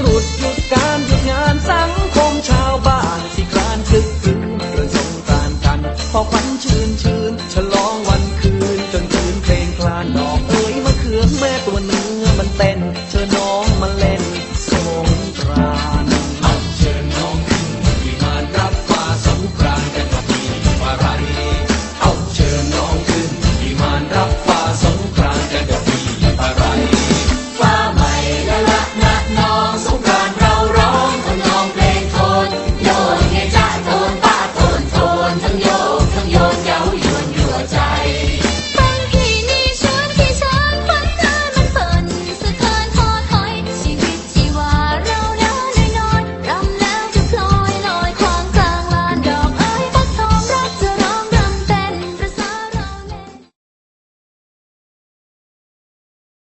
ตรุดหยุดการหยุดงานสังคมชาวบ้านสิครานคึกคืนประสงตานกัน พอควันชื้นชื้นฉลองวันคืน จนคืนเพลงคลานดอกเอ๋ยมะเขือแม่ตัวเนื้อมันเต้นเธอนอน